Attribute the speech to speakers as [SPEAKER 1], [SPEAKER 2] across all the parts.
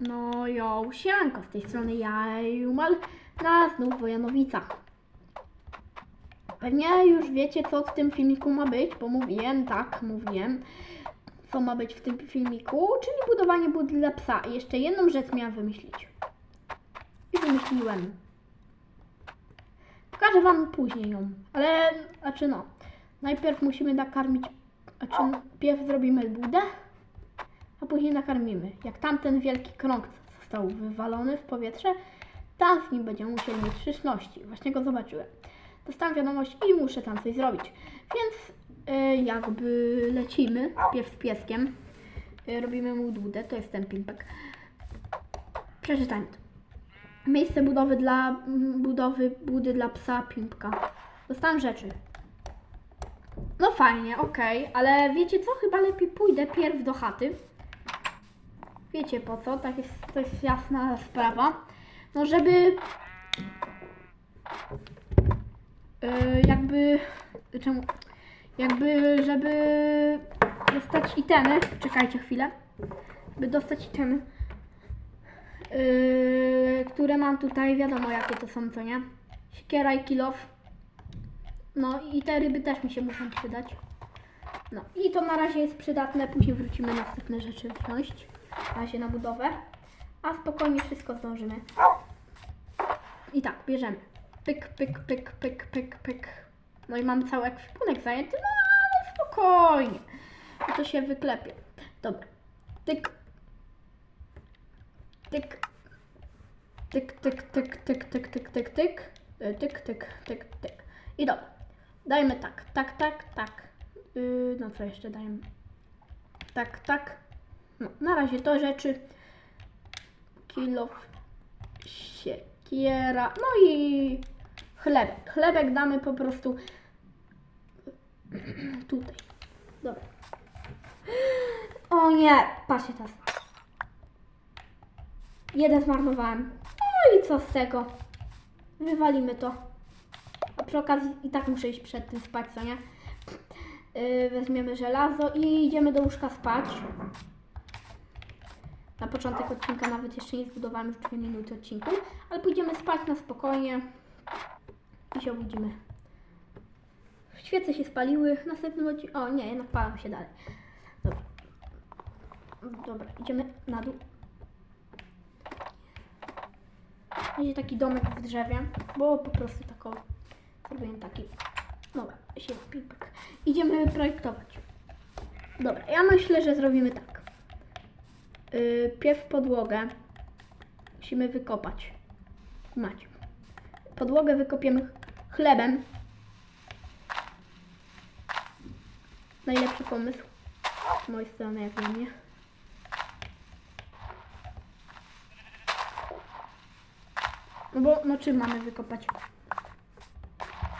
[SPEAKER 1] No jo, sianko, z tej strony ja, Jumal, na znów Wojanowicach. Pewnie już wiecie, co w tym filmiku ma być, bo mówiłem, tak, mówiłem, co ma być w tym filmiku, czyli budowanie budy dla psa. I jeszcze jedną rzecz miałam wymyślić. I wymyśliłem. Pokażę Wam później ją, ale, znaczy no, najpierw musimy nakarmić, znaczy najpierw zrobimy budę, później nakarmimy. Jak tamten wielki krąg został wywalony w powietrze, tam z nim będziemy musieli mieć przyszłości. Właśnie go zobaczyłem. Dostałem wiadomość i muszę tam coś zrobić. Więc y, jakby lecimy, pierw z pieskiem, y, robimy mu budę, to jest ten pimpek. Przeczytajmy to. Miejsce budowy dla mm, budowy budy dla psa pimpka. Dostałem rzeczy. No fajnie, okej, ale wiecie co? Chyba lepiej pójdę pierw do chaty. Wiecie po co? Tak jest, to jest jasna sprawa. No żeby yy, jakby czemu jakby żeby dostać itemy, czekajcie chwilę, by dostać itemy, yy, które mam tutaj, wiadomo jakie to są, co nie? Siekiera i kilof. No i te ryby też mi się muszą przydać. No i to na razie jest przydatne, później wrócimy następne rzeczy wziąć. Na razie na budowę. A spokojnie wszystko zdążymy. I tak, bierzemy. Pyk, pyk, pyk, pyk, pyk, pyk. No i mamy cały ekwipunek zajęty, no ale spokojnie. I to się wyklepie. Dobra. Tyk. Tyk. Tyk, tyk, tyk, tyk, tyk, tyk, tyk, tyk. E, Tyk, tyk, tyk, tyk. I dobra. Dajmy tak, tak, tak, tak. Yy, no co jeszcze dajemy? Tak, tak. No, na razie to rzeczy. Kilof, siekiera, no i chlebek. Chlebek damy po prostu tutaj. Dobra. O nie, patrzcie teraz. Jeden zmarnowałem. No i co z tego? Wywalimy to. A przy okazji i tak muszę iść przed tym spać, co nie? Yy, weźmiemy żelazo i idziemy do łóżka spać. Na początek odcinka nawet jeszcze nie zbudowałem już 2 minuty odcinku, ale pójdziemy spać na spokojnie i się obudzimy. Świece się spaliły, w następnym odcinku... O nie, jednak palą się dalej. Dobra. Dobra, idziemy na dół. Będzie taki domek w drzewie, bo po prostu taką zrobiłem taki. Dobra, się pipek. Idziemy projektować. Dobra, ja myślę, że zrobimy tak. Yy, pierw podłogę musimy wykopać. Macie. Podłogę wykopiemy ch- chlebem. Najlepszy pomysł. Z mojej strony, jak dla mnie. No bo, no czym mamy wykopać?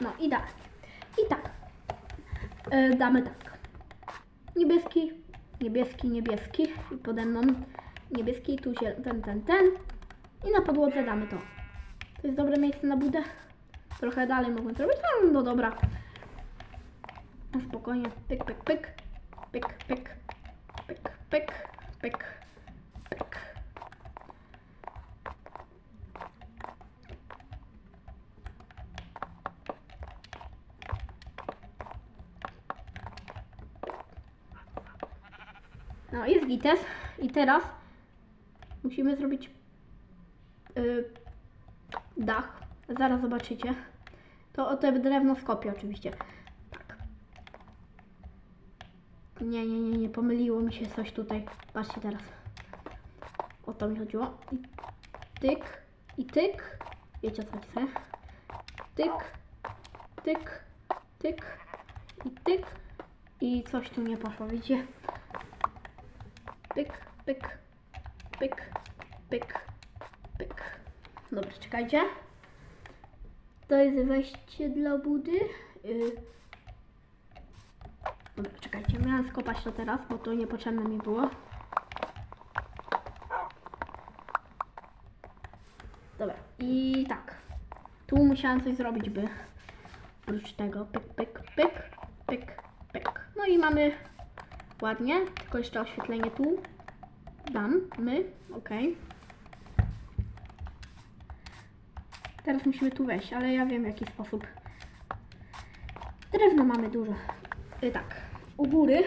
[SPEAKER 1] No i dalej. I tak. E, damy tak. Niebieski, niebieski, niebieski. I pode mną niebieski, tu się ten, ten, ten. I na podłodze damy to. To jest dobre miejsce na budę. Trochę dalej mogę zrobić, no, no dobra. Na spokojnie. Pyk, pyk, pyk. Pyk, pyk. Pyk, pyk, pyk, pyk. No jest gites. I teraz musimy zrobić y, dach. Zaraz zobaczycie. To o te drewno skopię oczywiście. Tak. Nie, nie, nie, nie, pomyliło mi się coś tutaj. Patrzcie teraz. O to mi chodziło. I tyk, i tyk. Wiecie co chcę. Tyk, tyk, tyk, i tyk. I coś tu nie poszło, widzicie? Pyk, pyk, pyk, pyk, pyk. Dobra, czekajcie. To jest wejście dla budy. Yy. Dobra, czekajcie, miałam skopać to teraz, bo to niepotrzebne mi było. Dobra, i tak. Tu musiałam coś zrobić, by oprócz tego pyk, pyk, pyk, pyk, pyk. No i mamy ładnie, tylko jeszcze oświetlenie tu. dam, my, okej. Teraz musimy tu wejść, ale ja wiem w jaki sposób. Drewno mamy dużo. Y, tak, u góry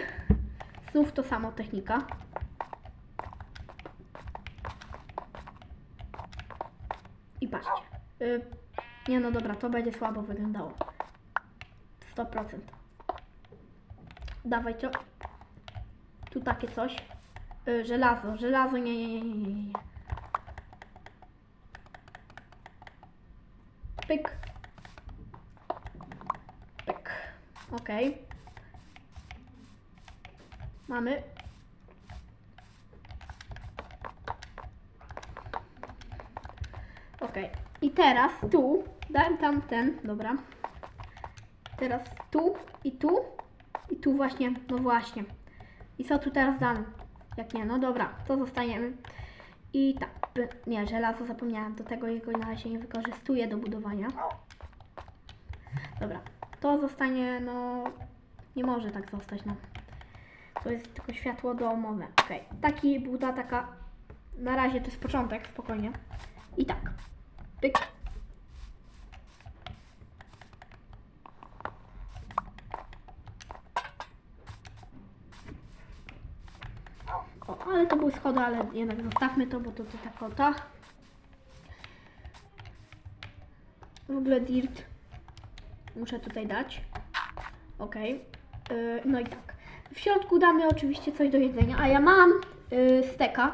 [SPEAKER 1] znów to samo technika. I patrzcie. Y, nie no dobra, to będzie słabo wyglądało. 100%. Dawaj. Tu takie coś. Y, żelazo, żelazo, nie, nie, nie, nie, nie. Pyk. Pyk. Okej. Mamy. Okej. I teraz tu, dałem tam ten, dobra. Teraz tu i tu i tu właśnie, no właśnie. I co tu teraz dam? Jak nie, no dobra, to zostaniemy. I tak, nie, żelazo zapomniałam, do tego jego na razie nie wykorzystuję do budowania. Dobra, to zostanie, no, nie może tak zostać, no. To jest tylko światło domowe. Okej, taki buda, taka, na razie to jest początek, spokojnie. I tak, pyk. O, ale to były schody, ale jednak zostawmy to, bo to, to tak o to. W ogóle dirt muszę tutaj dać. Ok. no i tak. W środku damy oczywiście coś do jedzenia, a ja mam yy, steka,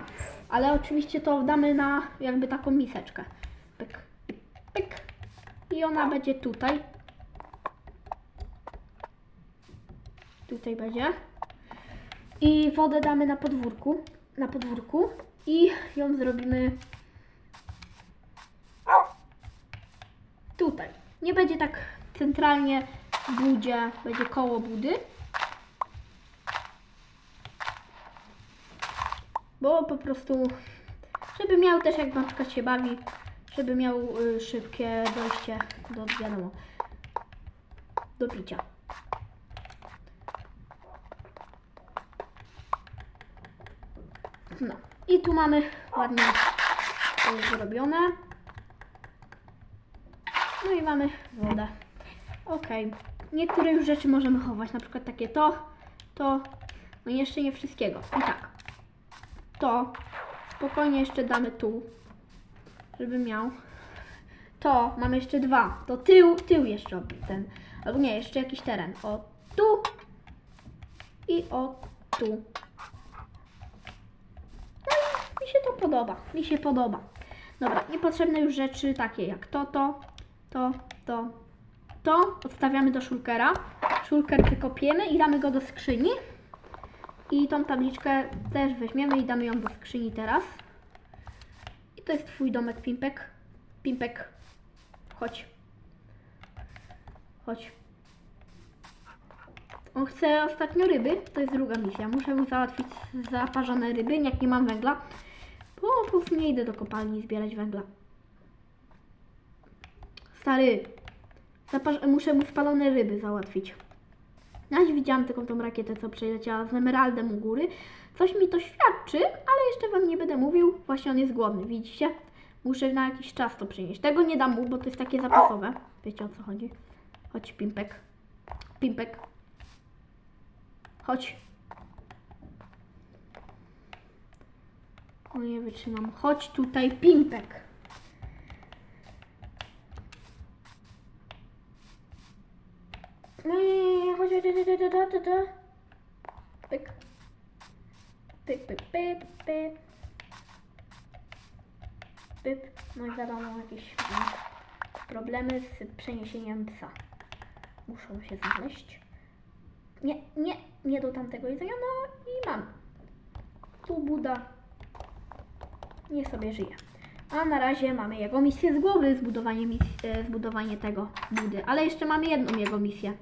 [SPEAKER 1] ale oczywiście to damy na jakby taką miseczkę. Pyk, pyk. I ona będzie tutaj. Tutaj będzie. I wodę damy na podwórku. Na podwórku. I ją zrobimy tutaj. Nie będzie tak centralnie w budzie, będzie koło budy. Bo po prostu, żeby miał też jak przykład się bawi, żeby miał y, szybkie dojście do, wiadomo, do picia. No i tu mamy ładnie y, zrobione. No i mamy wodę. Ok. Niektóre już rzeczy możemy chować, na przykład takie to, to, no i jeszcze nie wszystkiego. I tak. To spokojnie jeszcze damy tu, żeby miał. To mamy jeszcze dwa. To tył, tył jeszcze ten. Albo nie, jeszcze jakiś teren. O tu i o tu. Mi się to podoba. Mi się podoba. Dobra, niepotrzebne już rzeczy takie jak to, to, to, to, to. Odstawiamy do shulkera. Shulker wykopiemy i damy go do skrzyni. I tą tabliczkę też weźmiemy i damy ją do skrzyni teraz. I to jest twój domek, Pimpek. Pimpek, chodź. Chodź. On chce ostatnio ryby, to jest druga misja. Muszę mu załatwić zaparzone ryby, jak nie mam węgla. Bo po prostu nie idę do kopalni zbierać węgla. Stary, zaparz- muszę mu spalone ryby załatwić. Dziś widziałam taką tą rakietę, co przyleciała z emeraldem u góry. Coś mi to świadczy, ale jeszcze Wam nie będę mówił. Właśnie on jest głodny, widzicie? Muszę na jakiś czas to przynieść. Tego nie dam mu, bo to jest takie zapasowe. Wiecie o co chodzi? Chodź, Pimpek. Pimpek. Chodź. O nie wytrzymam. Chodź tutaj, Pimpek. No nie, chodź, chodź, chodź, chodź, chodź. Pyk. Pyk, pyk, pyk, pyk. Pyk. No i wiadomo, jakieś problemy z przeniesieniem psa. Muszą się znaleźć. Nie, nie, nie do tamtego jedzenia, no i mam. Tu Buda. Niech sobie żyje. A na razie mamy jego misję z głowy, zbudowanie, mis- e, zbudowanie tego budy. Ale jeszcze mamy jedną jego misję.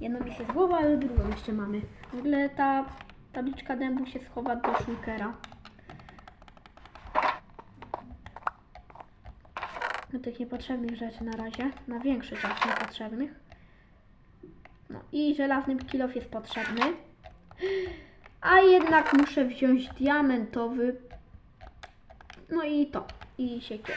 [SPEAKER 1] Jedną misję z głowy, ale drugą jeszcze mamy. W ogóle ta tabliczka dębu się schowa do shulkera. Do tych niepotrzebnych rzeczy na razie. Na większy czas niepotrzebnych. No i żelazny kilof jest potrzebny. A jednak muszę wziąć diamentowy. No i to. I siekier.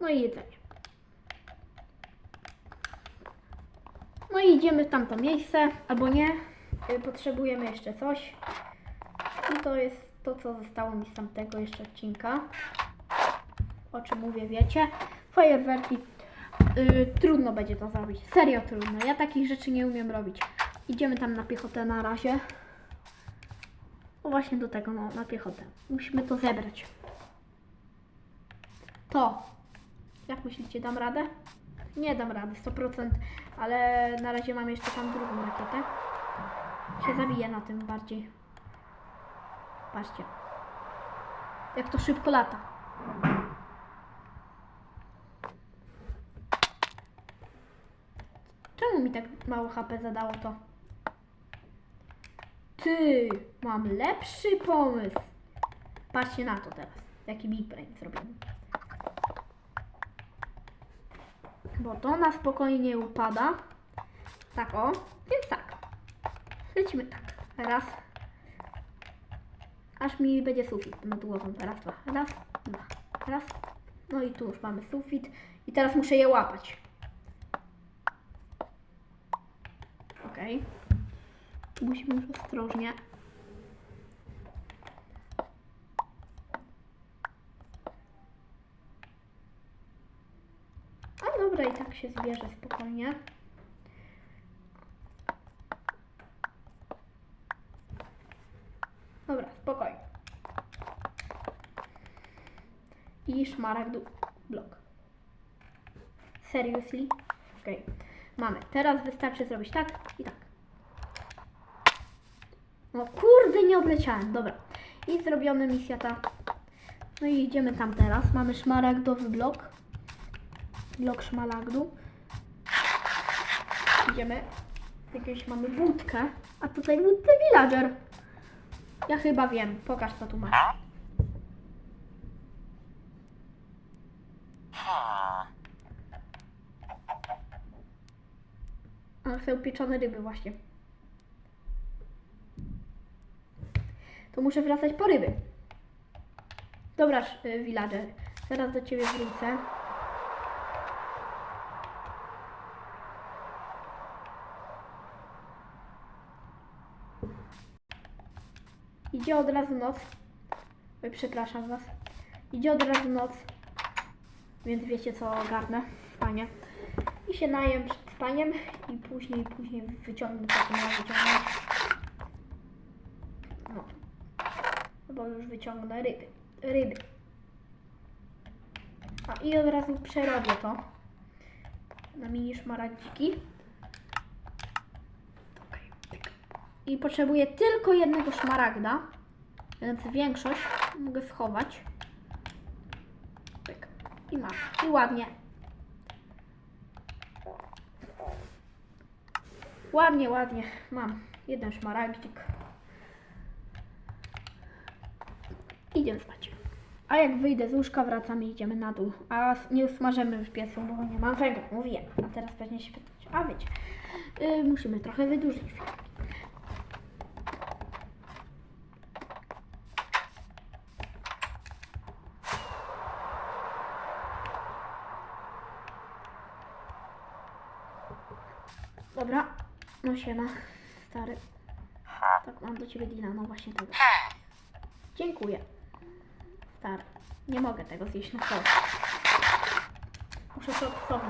[SPEAKER 1] No i jedzenie. No i idziemy w tamto miejsce, albo nie. Y, Potrzebujemy jeszcze coś. I to jest to, co zostało mi z tamtego jeszcze odcinka. O czym mówię, wiecie. Fajerwerki. Y, trudno będzie to zrobić. Serio trudno. Ja takich rzeczy nie umiem robić. Idziemy tam na piechotę na razie. No właśnie do tego, no, na piechotę. Musimy to zebrać. To. Jak myślicie, dam radę? Nie dam rady, 100%, ale na razie mam jeszcze tam drugą rakietę. Się zabiję na tym bardziej. Patrzcie. Jak to szybko lata. Czemu mi tak mało HP zadało to? Ty, mam lepszy pomysł. Patrzcie na to teraz. Jaki big brain zrobimy. Bo to na spokojnie upada. Tak o. Więc tak. Lecimy tak. Raz. Aż mi będzie sufit nad głową. Raz, dwa. Raz, dwa. Raz. No i tu już mamy sufit. I teraz muszę je łapać. Okej. Tu Musimy już ostrożnie. A dobra, i tak się zbierze spokojnie. Dobra, spokojnie. I szmaragdu blok. Seriously? Okej. Mamy. Teraz wystarczy zrobić tak i tak. No odleciałem. Dobra. I zrobiona misja ta. No i idziemy tam teraz. Mamy szmaragdowy blok. Blok szmaragdu. Idziemy. Jakieś mamy budkę. A tutaj budkę villager. Ja chyba wiem. Pokaż co tu masz. A, są pieczone ryby właśnie. To muszę wracać po ryby. Dobra, y, villager. Zaraz do ciebie wrócę. Idzie od razu noc. Oj, przepraszam was. Idzie od razu noc. Więc wiecie co ogarnę. Spanie. I się najem przed spaniem i później, później wyciągnę co miałam wyciągnąć. No. Bo już wyciągnę ryby. Ryby. A i od razu przerobię to na mini szmaragdziki. I potrzebuję tylko jednego szmaragda, więc większość mogę schować. I mam. I ładnie. Ładnie, ładnie. Mam jeden szmaragdzik. Idziemy spać. A jak wyjdę z łóżka, wracamy i idziemy na dół. A nie smażymy w piecu, bo nie mam węgla, mówiłem. A teraz pewnie się pytać. A wiecie, yy, musimy trochę wydłużyć film. Dobra, no siema, stary. Tak, mam do ciebie Dina, no właśnie tego. Dziękuję. Stary, nie mogę tego zjeść na co. Muszę to.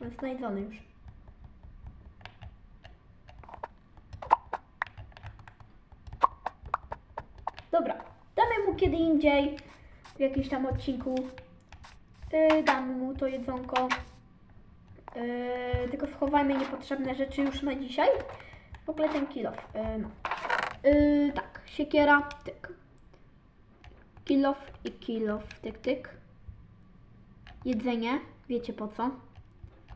[SPEAKER 1] On jest znajdzony już. Dobra, damy mu kiedy indziej, w jakimś tam odcinku. Yy, damy mu to jedzonko. Yy, tylko schowajmy niepotrzebne rzeczy już na dzisiaj. W ogóle ten kilof. Yy, no. Tak, siekiera, tyk. Kilof i kilof, tyk, tyk. Jedzenie, wiecie po co?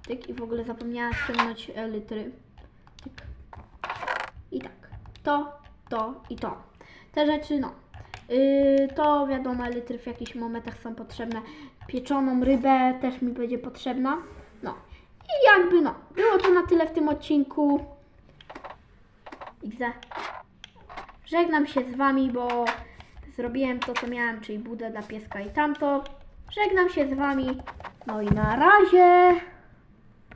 [SPEAKER 1] Tyk i w ogóle zapomniałam ściągnąć e, litry. Tyk. I tak. To, to i to. Te rzeczy, no. Yy, to wiadomo, litry w jakichś momentach są potrzebne. Pieczoną rybę też mi będzie potrzebna. No. I jakby no. Było to na tyle w tym odcinku. XD. Żegnam się z Wami, bo zrobiłem to, co miałem, czyli budę dla pieska i tamto. Żegnam się z Wami. No i na razie.